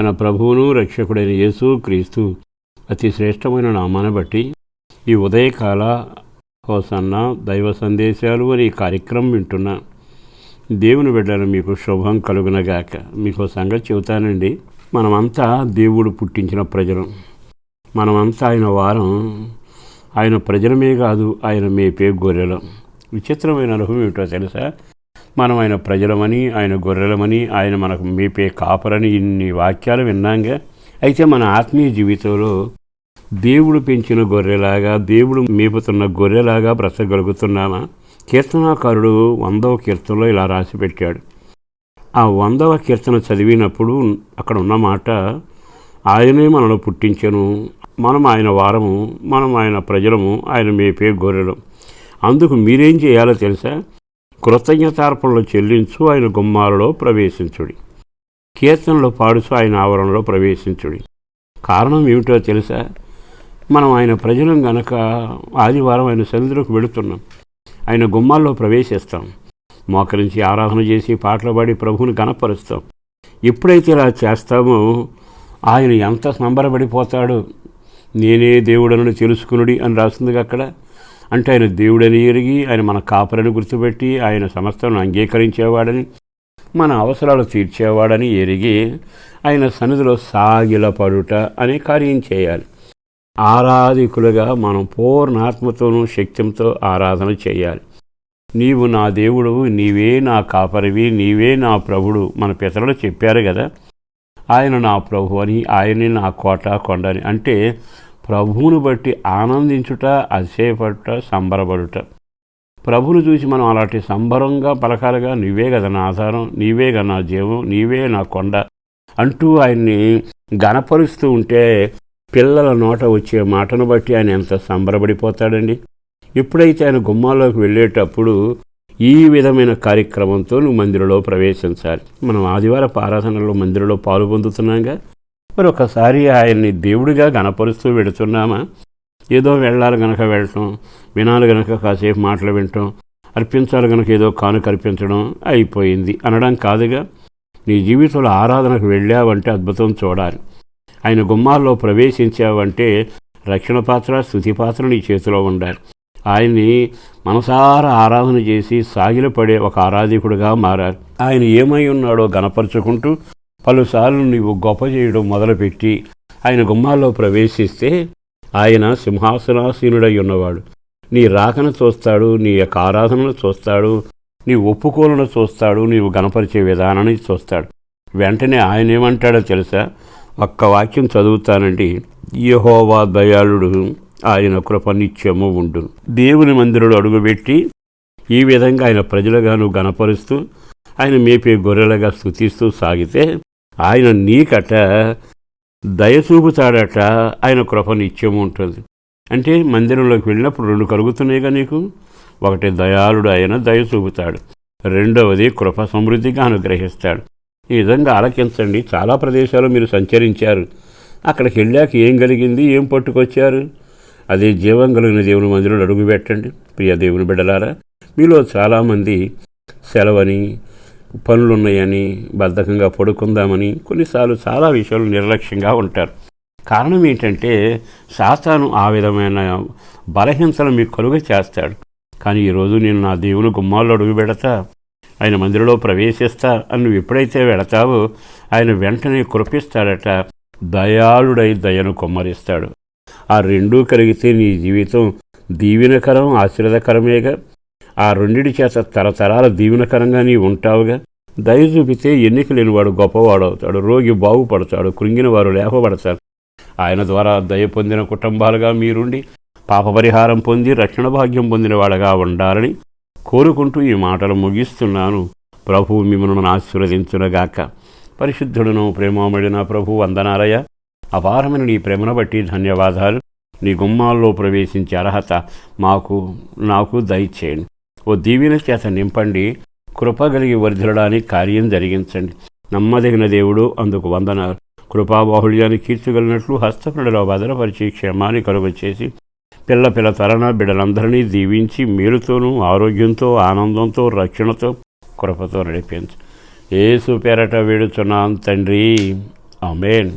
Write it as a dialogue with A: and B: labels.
A: మన ప్రభువును రక్షకుడైన యేసు క్రీస్తు అతి శ్రేష్టమైన నామాన్ని బట్టి ఈ ఉదయకాల హోసన్న దైవ సందేశాలు అని ఈ కార్యక్రమం వింటున్నా దేవుని బిడ్డలు మీకు శుభం కలుగునగాక. మీకు సంగతి చెబుతానండి. మనమంతా దేవుడు పుట్టించిన ప్రజలు. మనమంతా ఆయన వారం. ఆయన ప్రజలమే కాదు ఆయన మేపే గొర్రెలం. విచిత్రమైన అనుభవం ఏమిటో తెలుసా? మనం ఆయన ప్రజలమని ఆయన గొర్రెలమని ఆయన మనకు మేపే కాపరని ఇన్ని వాక్యాలు విన్నాంగా. అయితే మన ఆత్మీయ జీవితంలో దేవుడు పెంచిన గొర్రెలాగా దేవుడు మేపుతున్న గొర్రెలాగా బ్రతకగలుగుతున్నామా? కీర్తనాకారుడు వందవ కీర్తనలో ఇలా రాసి పెట్టాడు. ఆ వందవ కీర్తన చదివినప్పుడు అక్కడ ఉన్న మాట ఆయనే మనను పుట్టించను. మనం ఆయన వారము మనం ఆయన ప్రజలము ఆయన మేపే గొర్రెలు. అందుకు మీరేం చేయాలో తెలుసా? కృతజ్ఞతార్పణలు చెల్లించు ఆయన గుమ్మాలలో ప్రవేశించుడి. కీర్తనలు పాడుచు ఆయన ఆవరణలో ప్రవేశించుడి. కారణం ఏమిటో తెలుసా? మనం ఆయన ప్రజలం గనక ఆదివారం ఆయన సన్నిధిలోకి వెళుతున్నాం. ఆయన గుమ్మాల్లో ప్రవేశిస్తాం. మోకరించి ఆరాధన చేసి పాటలు పాడి ప్రభువుని గనపరుస్తాం ఎప్పుడైతే ఇలా చేస్తామో ఆయన ఎంత సంబరపడిపోతాడు నేనే దేవుడనని తెలుసుకునుడి అని రాస్తుంది అక్కడ అంటే ఆయన దేవుడని ఎరిగి ఆయన మన కాపరని గుర్తుపెట్టి ఆయన సమస్తను అంగీకరించేవాడని మన అవసరాలు తీర్చేవాడని ఎరిగి ఆయన సన్నిధిలో సాగిలపడుట అనే కార్యం చేయాలి. ఆరాధికులుగా మనం పూర్ణాత్మతోనూ శక్తితో ఆరాధన చేయాలి. నీవు నా దేవుడు నీవే నా కాపరివి నీవే నా ప్రభుడు మన పితరులు చెప్పారు కదా. ఆయన నా ప్రభు అని ఆయనే నా కోట కొండని అంటే ప్రభువును బట్టి ఆనందించుట అతిశయపడుట సంబరపడుట. ప్రభును చూసి మనం అలాంటి సంబరంగా పలకాలుగా నీవే కదా నా ఆధారం నీవే కదా నా జీవం నీవే నా కొండ అంటూ ఆయన్ని గనపరుస్తూ ఉంటే పిల్లల నోట వచ్చే మాటను బట్టి ఆయన ఎంత సంబరపడిపోతాడండి. ఎప్పుడైతే ఆయన గుమ్మాల్లోకి వెళ్ళేటప్పుడు ఈ విధమైన కార్యక్రమంతో నువ్వు మందిరంలో ప్రవేశించాలి. మనం ఆదివారపు ఆరాధనలో మందిరంలో పాలు పొందుతున్నాగా? మరి ఒకసారి ఆయన్ని దేవుడిగా గణపరుస్తూ వెడుతున్నామా ఏదో వెళ్ళాలి గనక వెళ్ళటం వినాలి గనక కాసేపు మాటలు వినటం అర్పించాలి గనక ఏదో కానుక అర్పించడం అయిపోయింది అనడం కాదుగా. నీ జీవితంలో ఆరాధనకు వెళ్ళావంటే అద్భుతం చూడాలి. ఆయన గుమ్మాల్లో ప్రవేశించావంటే రక్షణ పాత్ర స్థుతి పాత్ర నీ చేతిలో ఉండాలి. ఆయన్ని మనసారా ఆరాధన చేసి సాగిలపడే ఒక ఆరాధికుడిగా మారాలి. ఆయన ఏమై ఉన్నాడో గనపరుచుకుంటూ పలుసార్లు నీవు గొప్ప చేయడం మొదలుపెట్టి ఆయన గుమ్మాల్లో ప్రవేశిస్తే ఆయన సింహాసనాసీనుడై ఉన్నవాడు నీ రాకను చూస్తాడు నీ యొక్క ఆరాధనను చూస్తాడు నీ ఒప్పుకోలను చూస్తాడు నీవు గణపరిచే విధానాన్ని చూస్తాడు. వెంటనే ఆయన ఏమంటాడో తెలుసా? ఒక్క వాక్యం చదువుతానండి యహోవా దయాళుడు ఆయన కృప నిత్యము ఉండు. దేవుని మందిరుడు అడుగుపెట్టి ఈ విధంగా ఆయన ప్రజలుగాను గణపరుస్తూ ఆయన మేపే గొర్రెలుగా స్థుతిస్తూ సాగితే ఆయన నీకట దయచూపుతాడట. ఆయన కృప నిత్యం ఉంటుంది. అంటే మందిరంలోకి వెళ్ళినప్పుడు రెండు కలుగుతున్నాయిగా నీకు? ఒకటి దయాళుడు ఆయన దయ చూపుతాడు రెండవది కృప సమృద్ధిగా అనుగ్రహిస్తాడు. ఈ విధంగా ఆలకించండి. చాలా ప్రదేశాలు మీరు సంచరించారు. అక్కడికి వెళ్ళాక ఏం కలిగింది? ఏం పట్టుకొచ్చారు? అదే జీవం కలిగిన దేవుని మందిరంలో అడుగు పెట్టండి ప్రియ దేవుని బిడ్డలారా మీలో చాలామంది సెలవని పనులున్నాయని బద్ధకంగా పడుకుందామని కొన్నిసార్లు చాలా విషయాలు నిర్లక్ష్యంగా ఉంటారు. కారణం ఏంటంటే సాతాను ఆ విధమైన బలహీనతలు మీకు కలుగ చేస్తాడు. కానీ ఈరోజు నేను నా దేవుని గుమ్మాల్లో అడుగు పెడతా ఆయన మందిరంలో ప్రవేశిస్తా అని నువ్వు ఎప్పుడైతే వెళతావో ఆయన వెంటనే కురిపిస్తాడట. దయాళుడై దయను కొమ్మరిస్తాడు. ఆ రెండూ కలిగితే నీ జీవితం దీవెనకరం ఆశీర్వదకరమేగా. ఆ రెండిటి చేత తరతరాల దీవెనకరంగా నీ ఉంటావుగా? దయ చూపితే ఎన్నిక లేనివాడు గొప్పవాడు అవుతాడు రోగి బాగుపడతాడు కృంగిన వారు లేపబడతారు. ఆయన ద్వారా దయ పొందిన కుటుంబాలుగా మీరుండి పాప పరిహారం పొంది రక్షణ భాగ్యం పొందినవాడగా ఉండాలని కోరుకుంటూ ఈ మాటలు ముగిస్తున్నాను. ప్రభు మిమ్మల్ని ఆశీర్వదించునగాక. పరిశుద్ధుడును ప్రేమమడిన ప్రభు వందనాలయ అపారమైన నీ ప్రేమను బట్టి ధన్యవాదాలు. నీ గుమ్మాల్లో ప్రవేశించే అర్హత మాకు నాకు దయచేయండి. ఓ దీవెన చేత నింపండి కృపగలిగి వర్ధిల్లడానికి కార్యం జరిగించండి. నమ్మదగిన దేవుడు అందుకు వందనాలు. కృపాబాహుళ్యాన్ని కీర్చగలిగినట్లు హస్తపుడలో భద్రపరిచి క్షేమాన్ని కలుగు చేసి పిల్ల పిల్ల తరణ బిడ్డలందరినీ దీవించి మేలుతోనూ ఆరోగ్యంతో ఆనందంతో రక్షణతో కృపతో నడిపించు. ఏసు పేరట వేడుచున్నాం తండ్రి. ఆమెన్.